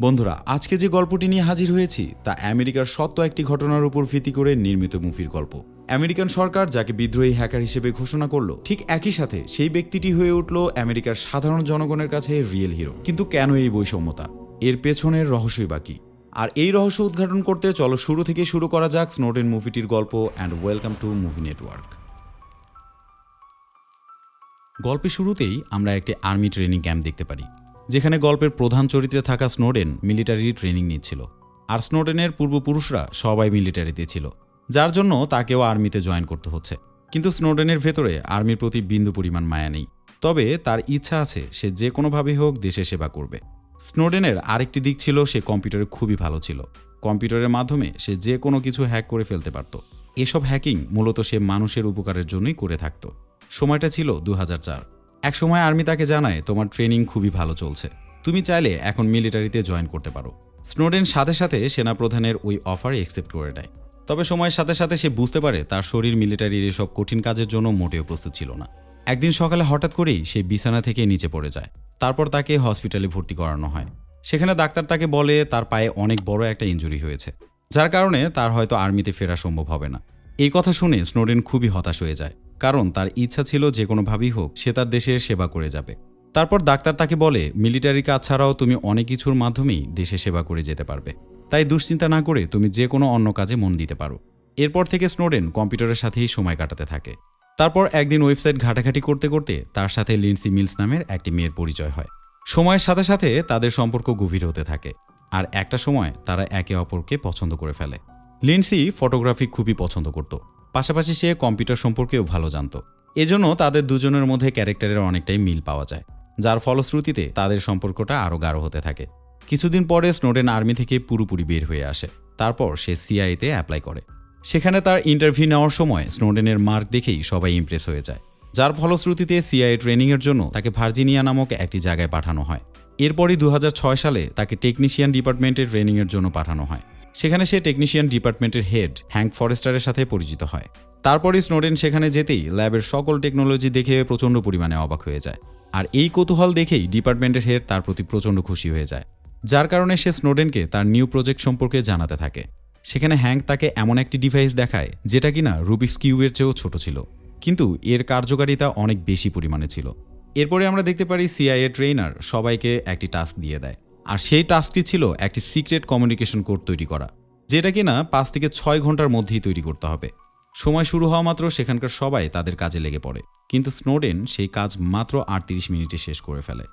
বন্ধুরা, আজকে যে গল্পটি নিয়ে হাজির হয়েছি, তা আমেরিকার সত্য একটি ঘটনার উপর ভিত্তি করে নির্মিত মুভির গল্প। আমেরিকান সরকার যাকে বিদ্রোহী হ্যাকার হিসেবে ঘোষণা করল, ঠিক একই সাথে সেই ব্যক্তিটি হয়ে উঠল আমেরিকার সাধারণ জনগণের কাছে রিয়েল হিরো। কিন্তু কেন এই বৈষম্যতা? এর পেছনের রহস্যই বাকি আর এই রহস্য উদ্ঘাটন করতে চলো শুরু থেকে শুরু করা যাক স্নোডেন মুভিটির গল্প and welcome to movie network গল্পের শুরুতেই আমরা একটি আর্মি ট্রেনিং ক্যাম্প দেখতে পারি। যেখানে গল্পের প্রধান চরিত্রে থাকা স্নোডেন মিলিটারি ট্রেনিং নিচ্ছিল। আর স্নোডেনের পূর্বপুরুষরা সবাই মিলিটারিতে ছিল, যার জন্য তাকেও আর্মিতে জয়েন করতে হচ্ছে। কিন্তু স্নোডেনের ভেতরে আর্মির প্রতি বিন্দু পরিমাণ মায়া নেই। তবে তার ইচ্ছা আছে সে যে কোনোভাবেই হোক দেশে সেবা করবে। স্নোডেনের আরেকটি দিক ছিল সে কম্পিউটারে খুবই ভালো ছিল। কম্পিউটারের মাধ্যমে সে যে কোনো কিছু হ্যাক করে ফেলতে পারত। এসব হ্যাকিং মূলত সে মানুষের উপকারের জন্যই করে থাকত। সময়টা ছিল দু হাজার চার। এক সময় আর্মি তাকে জানায়, তোমার ট্রেনিং খুবই ভালো চলছে। তুমি চাইলে এখন মিলিটারিতে জয়েন করতে পারো। স্নোডেন সাথে সাথে সেনাপ্রধানের ওই অফার একসেপ্ট করে নেয়। তবে সময়ের সাথে সাথে সে বুঝতে পারে তার শরীর মিলিটারির এসব কঠিন কাজের জন্য মোটেও প্রস্তুত ছিল না। একদিন সকালে হঠাৎ করেই সে বিছানা থেকে নিচে পড়ে যায়। তারপর তাকে হসপিটালে ভর্তি করানো হয়। সেখানে ডাক্তার তাকে বলে তার পায়ে অনেক বড় একটা ইনজুরি হয়েছে, যার কারণে তার হয়তো আর্মিতে ফেরা সম্ভব হবে না। এই কথা শুনে স্নোডেন খুবই হতাশ হয়ে যায়। কারণ তার ইচ্ছা ছিল যে কোনোভাবেই হোক সে তার দেশের সেবা করে যাবে। তারপর ডাক্তার তাকে বলে, মিলিটারি কাজ ছাড়াও তুমি অনেক কিছুর মাধ্যমেই দেশে সেবা করে যেতে পারবে। তাই দুশ্চিন্তা না করে তুমি যে কোনো অন্য কাজে মন দিতে পারো। এরপর থেকে স্নোডেন কম্পিউটারের সাথেই সময় কাটাতে থাকে। তারপর একদিন ওয়েবসাইট ঘাটাঘাটি করতে করতে তার সাথে লিন্সি মিলস নামের একটি মেয়ের পরিচয় হয়। সময়ের সাথে সাথে তাদের সম্পর্ক গভীর হতে থাকে আর একটা সময় তারা একে অপরকে পছন্দ করে ফেলে। লিন্সি ফটোগ্রাফি খুবই পছন্দ করত। পাশাপাশি সে কম্পিউটার সম্পর্কেও ভালো জানত। এজন্য তাদের দুজনের মধ্যে ক্যারেক্টারের অনেকটাই মিল পাওয়া যায়, যার ফলশ্রুতিতে তাদের সম্পর্কটা আরও গাঢ় হতে থাকে। কিছুদিন পরে স্নোডেন আর্মি থেকে পুরোপুরি বের হয়ে আসে, তারপর সে সিআইতে অ্যাপ্লাই করে। সেখানে তার ইন্টারভিউ নেওয়ার সময় স্নোডেনের মার্ক দেখেই সবাই ইমপ্রেস হয়ে যায়, যার ফলশ্রুতিতে সিআইএ ট্রেনিংয়ের জন্য তাকে ভার্জিনিয়া নামক একটি জায়গায় পাঠানো হয়। এরপরই দু হাজার ছয় সালে তাকে টেকনিশিয়ান ডিপার্টমেন্টের ট্রেনিংয়ের জন্য পাঠানো হয়। সেখানে সে টেকনিশিয়ান ডিপার্টমেন্টের হেড হ্যাঙ্ক ফরেস্টারের সাথে পরিচিত হয়। তারপরই স্নোডেন সেখানে যেতেই ল্যাবের সকল টেকনোলজি দেখে প্রচণ্ড পরিমাণে অবাক হয়ে যায়। আর এই কৌতূহল দেখেই ডিপার্টমেন্টের হেড তার প্রতি প্রচণ্ড খুশি হয়ে যায়। যার কারণে সে স্নোডেনকে তার নিউ প্রজেক্ট সম্পর্কে জানাতে থাকে। সেখানে হ্যাঙ্ক তাকে এমন একটি ডিভাইস দেখায়, যেটা কিনা রুবিক্স কিউবের চেয়েও ছোট ছিল। কিন্তু এর কার্যকারিতা অনেক বেশি পরিমাণে ছিল। এরপরে আমরা দেখতে পারি সিআইএ ট্রেনার সবাইকে একটি টাস্ক দিয়ে দেয়। আর সেই টাস্কটি ছিল একটি সিক্রেট কমিউনিকেশন কোড তৈরি করা, যেটা কিনা পাঁচ থেকে ছয় ঘণ্টার মধ্যেই তৈরি করতে হবে। সময় শুরু হওয়া মাত্র সেখানকার সবাই তাদের কাজে লেগে পড়ে, কিন্তু স্নোডেন সেই কাজ মাত্র আটত্রিশ মিনিটে শেষ করে ফেলে,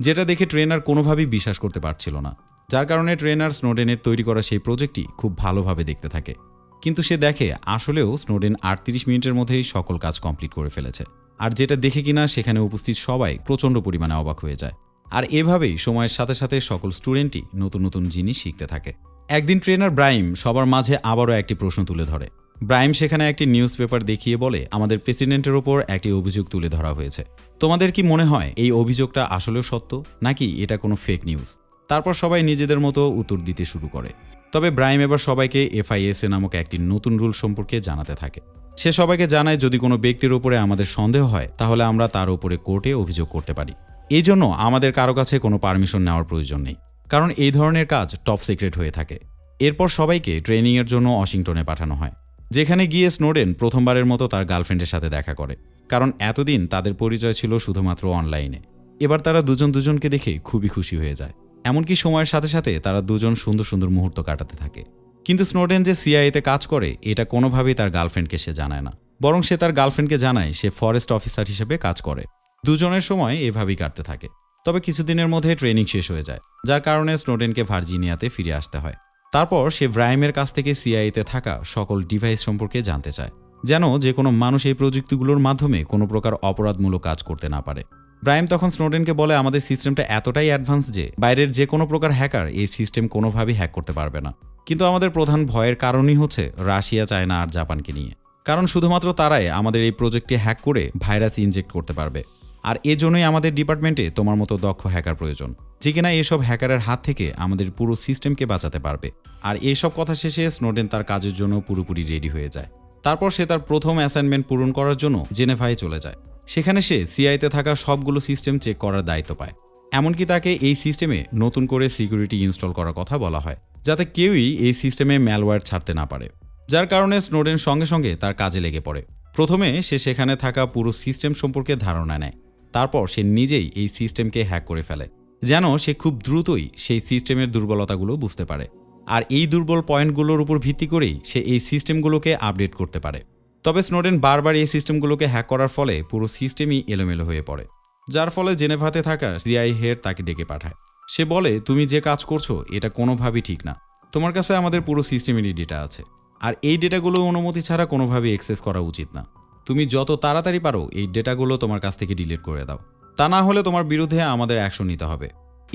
যেটা দেখে ট্রেনার কোনোভাবেই বিশ্বাস করতে পারছিল না। যার কারণে ট্রেনার স্নোডেনের তৈরি করা সেই প্রজেক্টটি খুব ভালোভাবে দেখতে থাকে। কিন্তু সে দেখে আসলেও স্নোডেন আটত্রিশ মিনিটের মধ্যেই সকল কাজ কমপ্লিট করে ফেলেছে, আর যেটা দেখে কিনা সেখানে উপস্থিত সবাই প্রচণ্ড পরিমাণে অবাক হয়ে যায়। আর এভাবেই সময়ের সাথে সাথে সকল স্টুডেন্টই নতুন নতুন জিনিস শিখতে থাকে। একদিন ট্রেনার ব্রাইম সবার মাঝে আবারও একটি প্রশ্ন তুলে ধরে। ব্রাইম সেখানে একটি নিউজ পেপার দেখিয়ে বলে, আমাদের প্রেসিডেন্টের ওপর একটি অভিযোগ তুলে ধরা হয়েছে। তোমাদের কি মনে হয় এই অভিযোগটা আসলেও সত্য, নাকি এটা কোনো ফেক নিউজ তারপর সবাই নিজেদের মতো উত্তর দিতে শুরু করে। তবে ব্রাইম এবার সবাইকে এফআইএসএ নামক একটি নতুন রুল সম্পর্কে জানাতে থাকে। সে সবাইকে জানায়, যদি কোনো ব্যক্তির উপরে আমাদের সন্দেহ হয়, তাহলে আমরা তার উপরে কোর্টে অভিযোগ করতে পারি। এই জন্য আমাদের কারও কাছে কোনো পারমিশন নেওয়ার প্রয়োজন নেই। কারণ এই ধরনের কাজ টপ সিক্রেট হয়ে থাকে। এরপর সবাইকে ট্রেনিংয়ের জন্য ওয়াশিংটনে পাঠানো হয়। যেখানে গিয়ে স্নোডেন প্রথমবারের মতো তার গার্লফ্রেন্ডের সাথে দেখা করে। কারণ এতদিন তাদের পরিচয় ছিল শুধুমাত্র অনলাইনে এবার তারা দুজন দুজনকে দেখে খুবই খুশি হয়ে যায়। এমনকি সময়ের সাথে সাথে তারা দুজন সুন্দর সুন্দর মুহূর্ত কাটাতে থাকে। কিন্তু স্নোডেন যে সিআইএতে কাজ করে, এটা কোনোভাবেই তার গার্লফ্রেন্ডকে সে জানায় না। বরং সে তার গার্লফ্রেন্ডকে জানায় সে ফরেস্ট অফিসার হিসেবে কাজ করে। দুজনের সময় এভাবেই কাটতে থাকে। তবে কিছুদিনের মধ্যে ট্রেনিং শেষ হয়ে যায়, যার কারণে স্নোডেনকে ভার্জিনিয়াতে ফিরে আসতে হয়। তারপর সে ব্রাইমের কাছ থেকে সিআইতে থাকা সকল ডিভাইস সম্পর্কে জানতে চায়, যেন যে কোনো মানুষ এই প্রযুক্তিগুলোর মাধ্যমে কোনো প্রকার অপরাধমূলক কাজ করতে না পারে। ব্রাইম তখন স্নোডেনকে বলে, আমাদের সিস্টেমটা এতটাই অ্যাডভান্স যে বাইরের যে কোনো প্রকার হ্যাকার এই সিস্টেম কোনোভাবেই হ্যাক করতে পারবে না। কিন্তু আমাদের প্রধান ভয়ের কারণই হচ্ছে রাশিয়া, চায়না আর জাপানকে নিয়ে। কারণ শুধুমাত্র তারাই আমাদের এই প্রজেক্টটি হ্যাক করে ভাইরাস ইনজেক্ট করতে পারবে। আর এজন্যই আমাদের ডিপার্টমেন্টে তোমার মতো দক্ষ হ্যাকার প্রয়োজন। যে কিনা এসব হ্যাকারের হাত থেকে আমাদের পুরো সিস্টেমকে বাঁচাতে পারবে। আর এইসব কথা শেষে স্নোডেন তার কাজের জন্য পুরোপুরি রেডি হয়ে যায়। তারপর সে তার প্রথম অ্যাসাইনমেন্ট পূরণ করার জন্য জেনেভায় চলে যায়। সেখানে সে সিআইতে থাকা সবগুলো সিস্টেম চেক করার দায়িত্ব পায়। এমনকি তাকে এই সিস্টেমে নতুন করে সিকিউরিটি ইনস্টল করার কথা বলা হয়, যাতে কেউই এই সিস্টেমে ম্যালওয়্যার ছাড়তে না পারে। যার কারণে স্নোডেন সঙ্গে সঙ্গে তার কাজে লেগে পড়ে। প্রথমে সে সেখানে থাকা পুরো সিস্টেম সম্পর্কে ধারণা নেয়। তারপর সে নিজেই এই সিস্টেমকে হ্যাক করে ফেলে, যেন সে খুব দ্রুতই সেই সিস্টেমের দুর্বলতাগুলো বুঝতে পারে। আর এই দুর্বল পয়েন্টগুলোর উপর ভিত্তি করেই সে এই সিস্টেমগুলোকে আপডেট করতে পারে। তবে স্নোডেন বারবার এই সিস্টেমগুলোকে হ্যাক করার ফলে পুরো সিস্টেমই এলোমেলো হয়ে পড়ে, যার ফলে জেনেভাতে থাকা সিআই হেড তাকে ডেকে পাঠায়। সে বলে, তুমি যে কাজ করছ, এটা কোনোভাবেই ঠিক না। তোমার কাছে আমাদের পুরো সিস্টেমেরই ডেটা আছে। আর এই ডেটাগুলো অনুমতি ছাড়া কোনোভাবেই অ্যাক্সেস করা উচিত না। তুমি যত তাড়াতাড়ি পারো, এই ডেটাগুলো তোমার কাছ থেকে ডিলিট করে দাও। তা না হলে তোমার বিরুদ্ধে আমাদের অ্যাকশন নিতে হবে।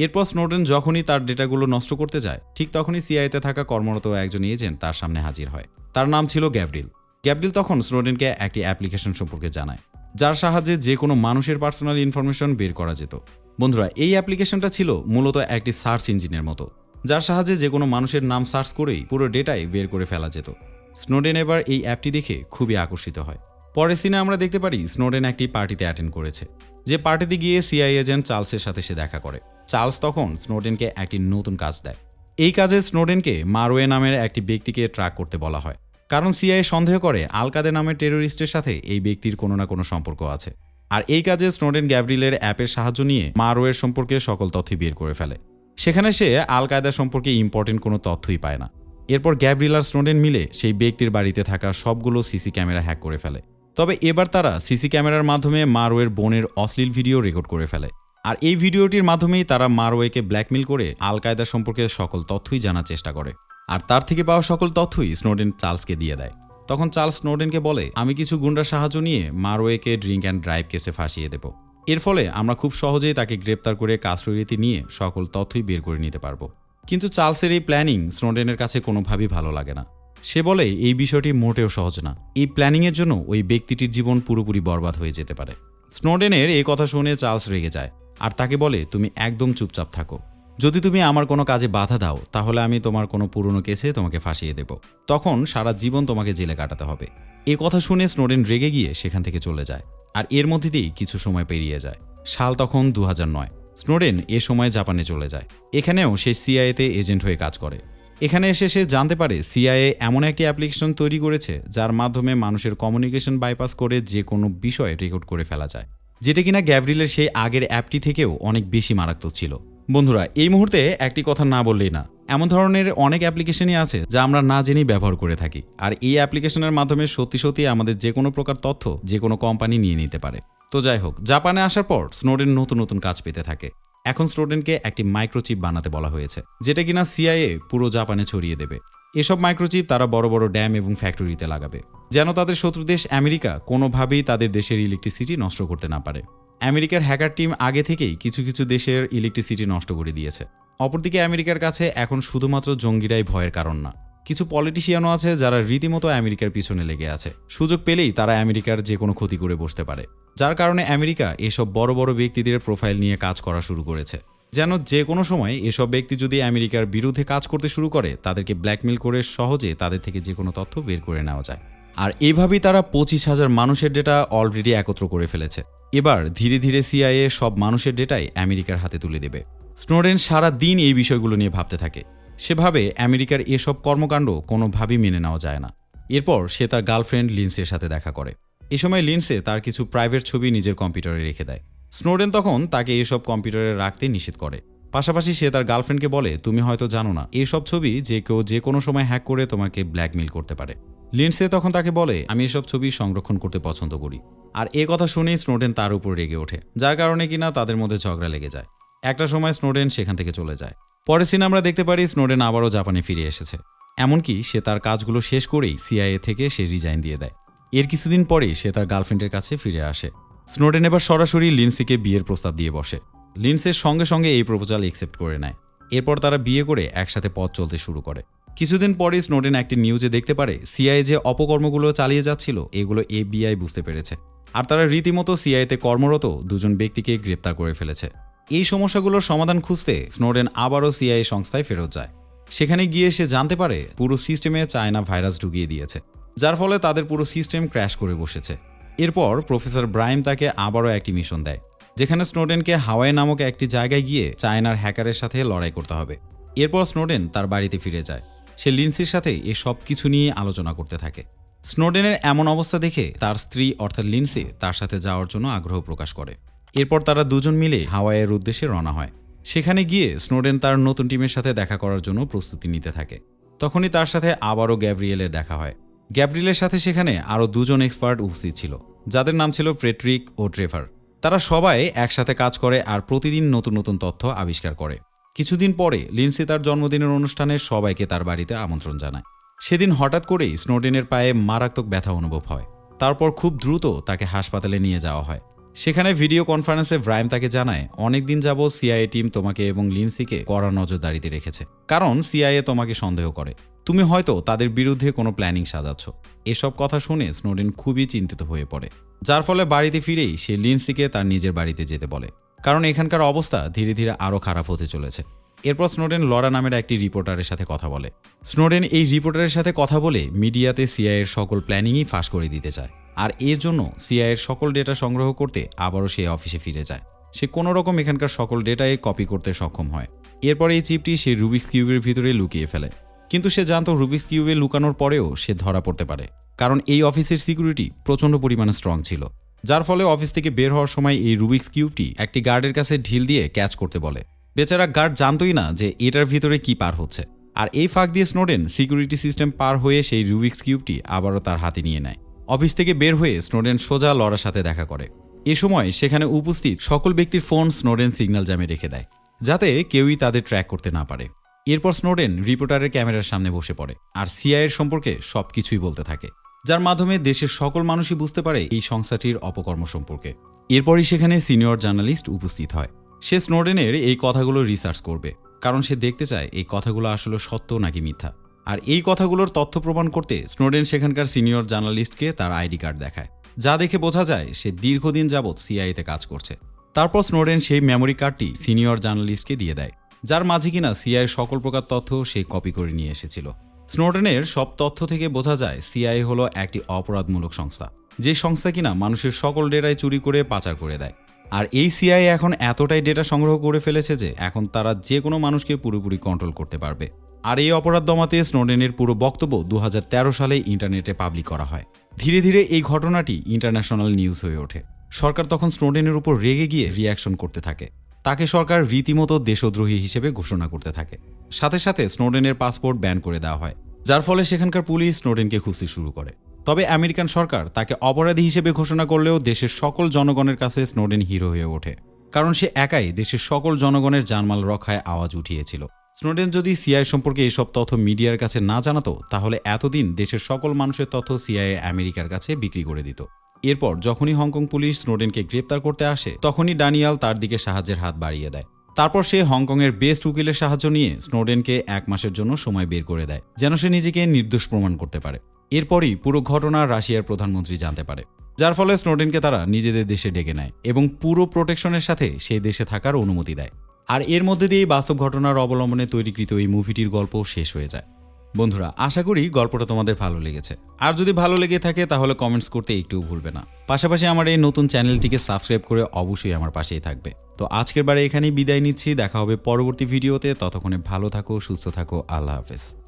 এরপর স্নোডেন যখনই তার ডেটাগুলো নষ্ট করতে যায়, ঠিক তখনই সিআইতে থাকা কর্মরত একজন এজেন্ট তার সামনে হাজির হয়। তার নাম ছিল গ্যাব্রিল গ্যাব্রিল তখন স্নোডেনকে একটি অ্যাপ্লিকেশন সম্পর্কে জানায়, যার সাহায্যে যে কোনো মানুষের পার্সোনাল ইনফরমেশন বের করা যেত। বন্ধুরা, এই অ্যাপ্লিকেশনটা ছিল মূলত একটি সার্চ ইঞ্জিনের মতো, যার সাহায্যে যে কোনো মানুষের নাম সার্চ করেই পুরো ডেটাই বের করে ফেলা যেত। স্নোডেন এবার এই অ্যাপটি দেখে খুবই আকর্ষিত হয়। পরের সিনে আমরা দেখতে পারি স্নোডেন একটি পার্টিতে অ্যাটেন্ড করেছে, যে পার্টিতে গিয়ে সিআই এজেন্ট চার্লসের সাথে সে দেখা করে। চার্লস তখন স্নোডেনকে একটি নতুন কাজ দেয়। এই কাজে স্নোডেনকে মারোয়ে নামের একটি ব্যক্তিকে ট্র্যাক করতে বলা হয়। কারণ সিআই সন্দেহ করে আলকাদে নামের টেরোরিস্টের সাথে এই ব্যক্তির কোনো না কোনো সম্পর্ক আছে। আর এই কাজে স্নোডেন গ্যাব্রিলের অ্যাপের সাহায্য নিয়ে মারোয়ের সম্পর্কে সকল তথ্য বের করে ফেলে। সেখানে সে আল কায়দা সম্পর্কে ইম্পর্টেন্ট কোনো তথ্যই পায় না। এরপর গ্যাব্রিল আর স্নোডেন মিলে সেই ব্যক্তির বাড়িতে থাকা সবগুলো সিসি ক্যামেরা হ্যাক করে ফেলে। তবে এবার তারা সিসি ক্যামেরার মাধ্যমে মারওয়ের বোনের অশ্লীল ভিডিও রেকর্ড করে ফেলে। আর এই ভিডিওটির মাধ্যমেই তারা মারওয়েকে ব্ল্যাকমেল করে আল কায়দা সম্পর্কে সকল তথ্যই জানার চেষ্টা করে। আর তার থেকে পাওয়া সকল তথ্যই স্নোডেন চার্লসকে দিয়ে দেয়। তখন চার্লস স্নোডেনকে বলে, আমি কিছু গুন্ডার সাহায্য নিয়ে মারওয়েকে ড্রিঙ্ক অ্যান্ড ড্রাইভ কেসে ফাঁসিয়ে দেব। এর ফলে আমরা খুব সহজেই তাকে গ্রেপ্তার করে কাস্টডিতে নিয়ে সকল তথ্যই বের করে নিতে পারব। কিন্তু চার্লসের এই প্ল্যানিং স্নোডেনের কাছে কোনোভাবেই ভালো লাগে না। সে বলে, এই বিষয়টি মোটেও সহজ না। এই প্ল্যানিংয়ের জন্য ওই ব্যক্তিটির জীবন পুরোপুরি বরবাদ হয়ে যেতে পারে। স্নোডেনের এই কথা শুনে চার্লস রেগে যায় আর তাকে বলে, তুমি একদম চুপচাপ থাকো। যদি তুমি আমার কোনো কাজে বাধা দাও, তাহলে আমি তোমার কোনো পুরনো কেসে তোমাকে ফাঁসিয়ে দেব। তখন সারা জীবন তোমাকে জেলে কাটাতে হবে। এ কথা শুনে স্নোডেন রেগে গিয়ে সেখান থেকে চলে যায় আর এর মধ্যে দিয়েই কিছু সময় পেরিয়ে যায়। সাল তখন দু নয়। স্নোডেন এ সময় জাপানে চলে যায়। এখানেও সে সিআইএতে এজেন্ট হয়ে কাজ করে। এখানে এসে সে জানতে পারে সিআইএ এমন একটি অ্যাপ্লিকেশন তৈরি করেছে যার মাধ্যমে মানুষের কমিউনিকেশন বাইপাস করে যে কোনো বিষয় রেকর্ড করে ফেলা যায়, যেটা কিনা গ্যাব্রিলের সেই আগের অ্যাপটি থেকেও অনেক বেশি মারাত্মক ছিল। বন্ধুরা, এই মুহূর্তে একটি কথা না বললেই না, এমন ধরনের অনেক অ্যাপ্লিকেশনই আছে যা আমরা না জেনেই ব্যবহার করে থাকি, আর এই অ্যাপ্লিকেশনের মাধ্যমে সত্যি সত্যি আমাদের যে কোনো প্রকার তথ্য যে কোনো কোম্পানি নিয়ে নিতে পারে। তো যাই হোক, জাপানে আসার পর স্নোডেন নতুন নতুন কাজ পেতে থাকে। এখন স্নোডেনকে একটি মাইক্রোচিপ বানাতে বলা হয়েছে, যেটা কিনা সিআইএ পুরো জাপানে ছড়িয়ে দেবে। এসব মাইক্রোচিপ তারা বড় বড় ড্যাম এবং ফ্যাক্টরিতে লাগাবে, যেন তাদের শত্রু দেশ আমেরিকা কোনোভাবেই তাদের দেশের ইলেকট্রিসিটি নষ্ট করতে না পারে। আমেরিকার হ্যাকার টিম আগে থেকেই কিছু কিছু দেশের ইলেকট্রিসিটি নষ্ট করে দিয়েছে। অপরদিকে আমেরিকার কাছে এখন শুধুমাত্র জঙ্গিরাই ভয়ের কারণ না। কিছু পলিটিশিয়ানও আছে যারা রীতিমতো আমেরিকার পিছনে লেগে আছে। সুযোগ পেলেই তারা আমেরিকার যে কোনো ক্ষতি করে বসতে পারে। যার কারণে আমেরিকা এসব বড় বড় ব্যক্তিদের প্রোফাইল নিয়ে কাজ করা শুরু করেছে। যেন যে কোনো সময় এসব ব্যক্তি যদি আমেরিকার বিরুদ্ধে কাজ করতে শুরু করে, তাদেরকে ব্ল্যাকমেল করে সহজে তাদের থেকে যে কোনো তথ্য বের করে নেওয়া যায়। আর এভাবেই তারা পঁচিশ হাজার মানুষের ডেটা অলরেডি একত্র করে ফেলেছে। এবার ধীরে ধীরে সিআইএ সব মানুষের ডেটাই আমেরিকার হাতে তুলে দেবে। স্নোডেন সারা দিন এই বিষয়গুলো নিয়ে ভাবতে থাকে। সেভাবে আমেরিকার এসব কর্মকাণ্ড কোনোভাবেই মেনে নেওয়া যায় না। এরপর সে তার গার্লফ্রেন্ড লিন্সের সাথে দেখা করে। এ সময় লিন্সে তার কিছু প্রাইভেট ছবি নিজের কম্পিউটারে রেখে দেয়। স্নোডেন তখন তাকে এসব কম্পিউটারে রাখতে নিষেধ করে। পাশাপাশি সে তার গার্লফ্রেন্ডকে বলে, তুমি হয়তো জানো না, এসব ছবি যে কেউ যে কোনো সময় হ্যাক করে তোমাকে ব্ল্যাকমেল করতে পারে। লিন্সে তখন তাকে বলে, আমি এসব ছবি সংরক্ষণ করতে পছন্দ করি। আর এ কথা শুনেই স্নোডেন তার উপর রেগে ওঠে, যার কারণে কিনা তাদের মধ্যে ঝগড়া লেগে যায়। একটা সময় স্নোডেন সেখান থেকে চলে যায়। পরের সিনে আমরা দেখতে পারি স্নোডেন আবারও জাপানে ফিরে এসেছে। এমনকি সে তার কাজগুলো শেষ করেই সিআইএ থেকে সে রিজাইন দিয়ে দেয়। এর কিছুদিন পরেই সে তার গার্লফ্রেন্ডের কাছে ফিরে আসে। স্নোডেন এবার সরাসরি লিন্সিকে বিয়ের প্রস্তাব দিয়ে বসে। লিন্সের সঙ্গে সঙ্গে এই প্রপোজাল একসেপ্ট করে নেয়। এরপর তারা বিয়ে করে একসাথে পথ চলতে শুরু করে। কিছুদিন পরেই স্নোডেন একটি নিউজে দেখতে পারে সিআই যে অপকর্মগুলো চালিয়ে যাচ্ছিল, এগুলো এবিআই বুঝতে পেরেছে। আর তারা রীতিমতো সিআইতে কর্মরত দুজন ব্যক্তিকে গ্রেপ্তার করে ফেলেছে। এই সমস্যাগুলোর সমাধান খুঁজতে স্নোডেন আবারও সিআই সংস্থায় ফেরত যায়। সেখানে গিয়ে সে জানতে পারে পুরো সিস্টেমে চায়না ভাইরাস ঢুকিয়ে দিয়েছে, যার ফলে তাদের পুরো সিস্টেম ক্র্যাশ করে বসেছে। এরপর প্রফেসর ব্রাইম তাকে আবারও একটি মিশন দেয়, যেখানে স্নোডেনকে হাওয়াই নামক একটি জায়গায় গিয়ে চায়নার হ্যাকারের সাথে লড়াই করতে হবে। এরপর স্নোডেন তার বাড়িতে ফিরে যায়। সে লিন্সির সাথে এ সব কিছু নিয়ে আলোচনা করতে থাকে। স্নোডেনের এমন অবস্থা দেখে তার স্ত্রী অর্থাৎ লিন্সি তার সাথে যাওয়ার জন্য আগ্রহ প্রকাশ করে। এরপর তারা দুজন মিলে হাওয়াইয়ের উদ্দেশ্যে রওনা হয়। সেখানে গিয়ে স্নোডেন তার নতুন টিমের সাথে দেখা করার জন্য প্রস্তুতি নিতে থাকে। তখনই তার সাথে আবারও গ্যাব্রিয়েলের দেখা হয়। গ্যাব্রিয়েলের সাথে সেখানে আরও দুজন এক্সপার্ট উপস্থিত ছিল, যাদের নাম ছিল ফ্রেডরিক ও ট্রেভার। তারা সবাই একসাথে কাজ করে আর প্রতিদিন নতুন নতুন তথ্য আবিষ্কার করে। কিছুদিন পরে লিন্সি তার জন্মদিনের অনুষ্ঠানে সবাইকে তার বাড়িতে আমন্ত্রণ জানায়। সেদিন হঠাৎ করেই স্নোডেনের পায়ে মারাত্মক ব্যথা অনুভব হয়। তারপর খুব দ্রুত তাকে হাসপাতালে নিয়ে যাওয়া হয়। সেখানে ভিডিও কনফারেন্সে ব্রাইম তাকে জানায়, অনেকদিন যাব সিআইএ টিম তোমাকে এবং লিন্সিকে কড়া নজরদারিতে রেখেছে। কারণ সিআইএ তোমাকে সন্দেহ করে। তুমি হয়তো তাদের বিরুদ্ধে কোনো প্ল্যানিং সাজাচ্ছ। এসব কথা শুনে স্নোডেন খুবই চিন্তিত হয়ে পড়ে। যার ফলে বাড়িতে ফিরেই সে লিন্সিকে তার নিজের বাড়িতে যেতে বলে। কারণ এখানকার অবস্থা ধীরে ধীরে আরও খারাপ হতে চলেছে। এরপর স্নোডেন লরা নামের একটি রিপোর্টারের সাথে কথা বলে। স্নোডেন এই রিপোর্টারের সাথে কথা বলে মিডিয়াতে সিআইয়ের সকল প্ল্যানিংই ফাঁস করে দিতে চায়। আর এর জন্য সিআইয়ের সকল ডেটা সংগ্রহ করতে আবারও সে অফিসে ফিরে যায়। সে কোনো রকম এখানকার সকল ডেটাই কপি করতে সক্ষম হয়। এরপর এই চিপটি সে রুবিক্স কিউবের ভিতরে লুকিয়ে ফেলে। কিন্তু সে জানত রুবিক্স কিউবে লুকানোর পরেও সে ধরা পড়তে পারে। কারণ এই অফিসের সিকিউরিটি প্রচণ্ড পরিমাণে স্ট্রং ছিল। যার ফলে অফিস থেকে বের হওয়ার সময় এই রুবিক্স কিউবটি একটি গার্ডের কাছে ঢিল দিয়ে ক্যাচ করতে বলে। বেচারা গার্ড জানতই না যে এটার ভিতরে কি পার হচ্ছে। আর এই ফাঁক দিয়ে স্নোডেন সিকিউরিটি সিস্টেম পার হয়ে সেই রুবিক্স কিউবটি আবারও তার হাতে নিয়ে নেয়। অফিস থেকে বের হয়ে স্নোডেন সোজা লড়ার সাথে দেখা করে। এ সময় সেখানে উপস্থিত সকল ব্যক্তির ফোন স্নোডেন সিগন্যাল জ্যামে রেখে দেয়, যাতে কেউই তাদের ট্র্যাক করতে না পারে। এরপর স্নোডেন রিপোর্টারের ক্যামেরার সামনে বসে পড়ে আর সিআইয়ের সম্পর্কে সবকিছুই বলতে থাকে, যার মাধ্যমে দেশের সকল মানুষই বুঝতে পারে এই সংস্থাটির অপকর্ম সম্পর্কে। এরপরই সেখানে সিনিয়র জার্নালিস্ট উপস্থিত হয়। সে স্নোডেনের এই কথাগুলো রিসার্চ করবে, কারণ সে দেখতে চায় এই কথাগুলো আসলে সত্য নাকি মিথ্যা। আর এই কথাগুলোর তথ্য প্রমাণ করতে স্নোডেন সেখানকার সিনিয়র জার্নালিস্টকে তার আইডি কার্ড দেখায়। যা দেখে বোঝা যায় সে দীর্ঘদিন যাবৎ সিআইতে কাজ করছে। তারপর স্নোডেন সেই মেমোরি কার্ডটি সিনিয়র জার্নালিস্টকে দিয়ে দেয়, যার মাঝে কিনা সিআইয়ের সকল প্রকার তথ্য সে কপি করে নিয়ে এসেছিল। স্নোডেনের সব তথ্য থেকে বোঝা যায় সিআই হলো একটি অপরাধমূলক সংস্থা, যে সংস্থা কিনা মানুষের সকল ডেটাই চুরি করে পাচার করে দেয়। আর এই সিআইএ এখন এতটাই ডেটা সংগ্রহ করে ফেলেছে যে এখন তারা যে কোনো মানুষকে পুরোপুরি কন্ট্রোল করতে পারবে। আর এই অপরাধ দমাতে স্নোডেনের পুরো বক্তব্য দুহাজার তেরো সালে ইন্টারনেটে পাবলিক করা হয়। ধীরে ধীরে এই ঘটনাটি ইন্টারন্যাশনাল নিউজ হয়ে ওঠে। সরকার তখন স্নোডেনের উপর রেগে গিয়ে রিয়াকশন করতে থাকে। তাকে সরকার রীতিমতো দেশদ্রোহী হিসেবে ঘোষণা করতে থাকে। সাথে সাথে স্নোডেনের পাসপোর্ট ব্যান করে দেওয়া হয়। যার ফলে সেখানকার পুলিশ স্নোডেনকে খুঁজতে শুরু করে। তবে আমেরিকান সরকার তাকে অপরাধী হিসেবে ঘোষণা করলেও দেশের সকল জনগণের কাছে স্নোডেন হিরো হয়ে ওঠে, কারণ সে একাই দেশের সকল জনগণের জানমাল রক্ষায় আওয়াজ উঠিয়েছিল। স্নোডেন যদি সিআই সম্পর্কে এসব তথ্য মিডিয়ার কাছে না জানাতো, তাহলে এতদিন দেশের সকল মানুষের তথ্য সিআইএ আমেরিকার কাছে বিক্রি করে দিত। এরপর যখনই হংকং পুলিশ স্নোডেনকে গ্রেপ্তার করতে আসে, তখনই ডানিয়াল তার দিকে সাহায্যের হাত বাড়িয়ে দেয়। তারপর সে হংকংয়ের বেস্ট উকিলের সাহায্য নিয়ে স্নোডেনকে এক মাসের জন্য সময় বের করে দেয়, যেন সে নিজেকে নির্দোষ প্রমাণ করতে পারে। এরপরই পুরো ঘটনা রাশিয়ার প্রধানমন্ত্রী জানতে পারে। যার ফলে স্নোডেনকে তারা নিজেদের দেশে ডেকে নেয় এবং পুরো প্রোটেকশনের সাথে সেই দেশে থাকার অনুমতি দেয়। আর এর মধ্যে দিয়েই বাস্তব ঘটনার অবলম্বনে তৈরিকৃত এই মুভিটির গল্প শেষ হয়ে যায়। বন্ধুরা, আশা করি গল্পটা তোমাদের ভালো লেগেছে। আর যদি ভালো লেগে থাকে তাহলে কমেন্টস করতে একটুও ভুলবে না। পাশাপাশি আমার এই নতুন চ্যানেলটিকে সাবস্ক্রাইব করে অবশ্যই আমার পাশেই থাকবে। তো আজকের বারে এখানেই বিদায় নিচ্ছি। দেখা হবে পরবর্তী ভিডিওতে। ততক্ষণে ভালো থাকো, সুস্থ থাকো। আল্লাহ হাফেজ।